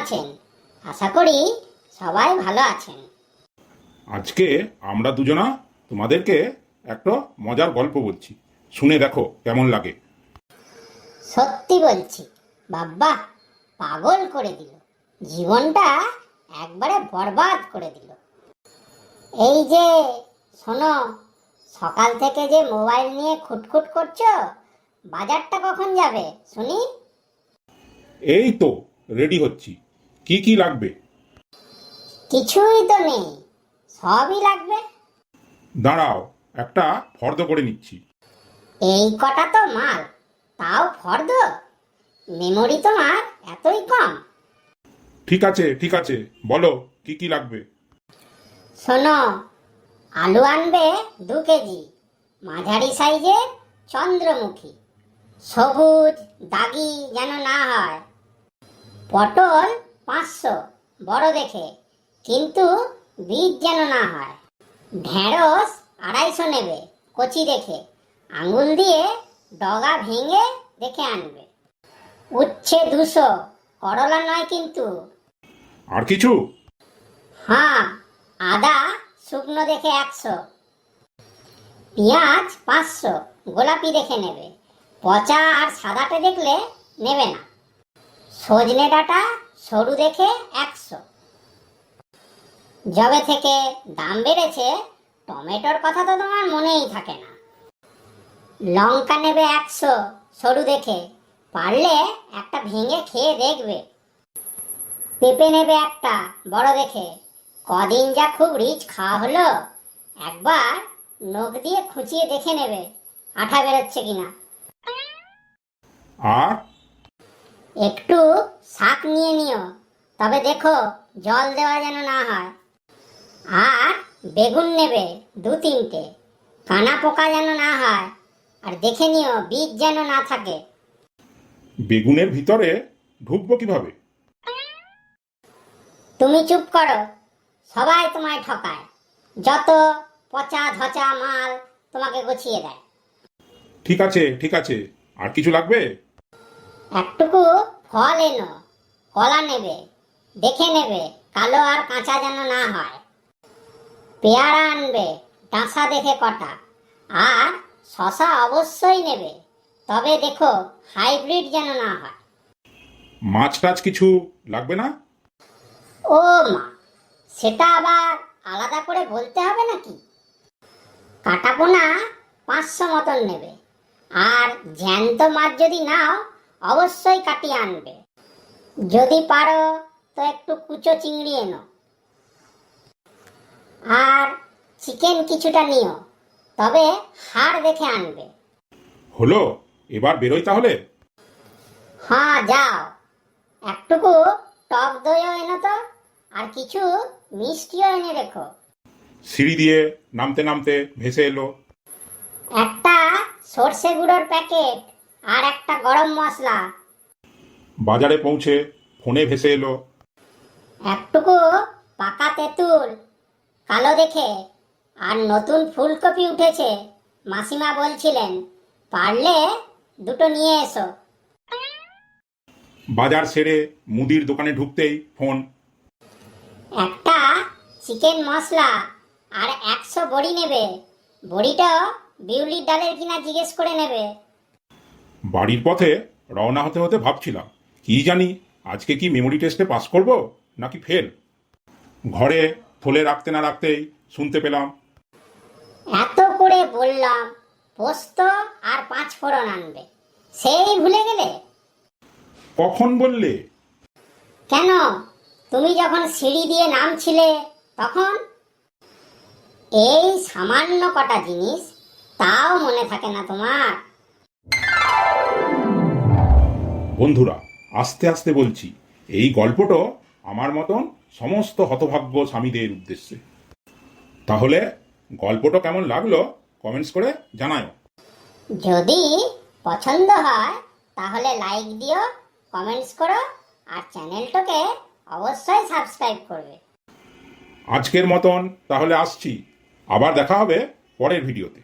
আছেন? আশা করি সবাই ভালো আছেন। আজকে আমরা দুজনা তোমাদেরকে একটা মজার গল্প বলছি। শুনে দেখো কেমন লাগে। সত্যি বলছি বাব্বা পাগল করে দিল। জীবনটা একবারে বরবাদ করে দিল। এই যে শোনো সকাল থেকে যে মোবাইল নিয়ে খুটখুট করছ বাজারটা কখন যাবে শুনি? এই তো রেডি হচ্ছি। কি কি লাগবে? কিছুই তো নেই সবই লাগবে। দাঁড়াও একটা ফর্দ করে নিচ্ছি। এই কটা তো মাল তাও ফর্দ? মেমোরি তোমার এতই কম। ঠিক আছে ঠিক আছে বলো কি কি লাগবে? শোনো আলু আনবে দু কেজি মাঝারি সাইজের চন্দ্রমুখী। সবুজ দাগি যেন না হয়। পটল পাঁচশো বড় দেখে। কিন্তু বীজ যেন না হয়। ঢেঁড়স আড়াইশো নেবে কচি দেখে। আঙুল দিয়ে ডগা ভেঙে দেখে আনবে। উচ্ছে দুশো করলা নয় কিন্তু। আর কিছু? হ্যাঁ আদা শুকনো দেখে একশো। পেঁয়াজ পাঁচশো গোলাপি দেখে নেবে। পচা আর সাদাটে দেখলে নেবে না। সজনে ডাঁটা, সরু দেখে একশো। যবে থেকে দাম বেড়েছে, টমেটোর কথা তো তোমার মনেই থাকে না। লঙ্কা নেবে একশো, সরু দেখে। পারলে একটা ভেঙে খেয়ে দেখবে। পেঁপে নেবে একটা, বড় দেখে। কদিন যা খুব রিচ খাওয়া হলো, একবার নখ দিয়ে খুঁচিয়ে দেখে নেবে, আঠা বেরোচ্ছে কিনা। আর একটু শাক নিয়ে নিও তবে দেখো জল দেওয়া যেন না হয়। আর বেগুন নেবে দু তিনটে কানা পোকা যেন না হয় আর দেখে নিও বীজ যেন না থাকে। বেগুনের ভিতরে ঢুকবো কীভাবে? তুমি চুপ করো সবাই তোমায় ঠকায়। যত পচা ধচা মাল তোমাকে গুছিয়ে দেয়। ঠিক আছে ঠিক আছে। আর কিছু লাগবে? একটুকু ফল এনো কলা নেবে দেখে নেবে কালো আর কাঁচা যেন না হয়। পেয়ারা আনবে ডাঁসা দেখে কটা আর শশা অবশ্যই নেবে তবে দেখো হাইব্রিড যেন না হয়। মাছ টাছ কিছু লাগবে না? ও মা সেটা আবার আলাদা করে বলতে হবে নাকি? কাটাপোনা পাঁচশো মতন নেবে আর জ্যান্ত মাছ যদি নাও অবশ্যই কাটিয়ে আনবে। যদি পারো তো একটু কুচো চিংড়ি এনো। আর চিকেন কিছুটা নিও তবে হাড় দেখে আনবে। হলো এবার বেরোই তাহলে? হ্যাঁ যাও। একটুকু টক দইও এনো তো আর কিছু মিষ্টিও এনে রেখো। সিঁড়ি দিয়ে নামতে নামতে ভেসে এলো। একটা সর্ষে গুঁড়োর প্যাকেট আর একটা গরম মশলা। বাজারে পৌঁছে ফোনে ভেসে এলো। একটুকু পাকা তেঁতুল কালো দেখে আর নতুন ফুলকপি উঠেছে মাসিমা বলছিলেন। পারলে দুটো নিয়ে এসো। বাজার সেরে মুদির দোকানে ঢুকতেই ফোন। একটা চিকেন মশলা আর একশো বড়ি নেবে। বড়িটা বিউলির ডালের কিনা জিজ্ঞেস করে নেবে। বাড়ির পথে রওনা হতে হতে ভাবছিলাম কি জানি আজকে কি মেমোরি টেস্টে পাস করব নাকি ফেল ঘরে থলে রাখতে না রাখতেই শুনতে পেলাম। এত করে বললাম পোস্ত আর পাঁচ ফোড়ন আনবে সেই ভুলে গেলে? কখন বললে? কেন? তুমি যখন সিঁড়ি দিয়ে নামছিলে তখন? এই সামান্য কটা জিনিস তাও মনে থাকে না তোমার। বন্ধুরা আস্তে আস্তে বলছি এই গল্পটা আমার মতন সমস্ত হতভাগ্য স্বামীদের উদ্দেশ্যে। তাহলে গল্পটা কেমন লাগল কমেন্টস করে জানাও যদি পছন্দ হয় তাহলে লাইক দিও কমেন্টস করো আর চ্যানেলটাকে অবশ্যই সাবস্ক্রাইব করবে। আজকের মতন তাহলে আসছি। আবার দেখা হবে পরের ভিডিওতে।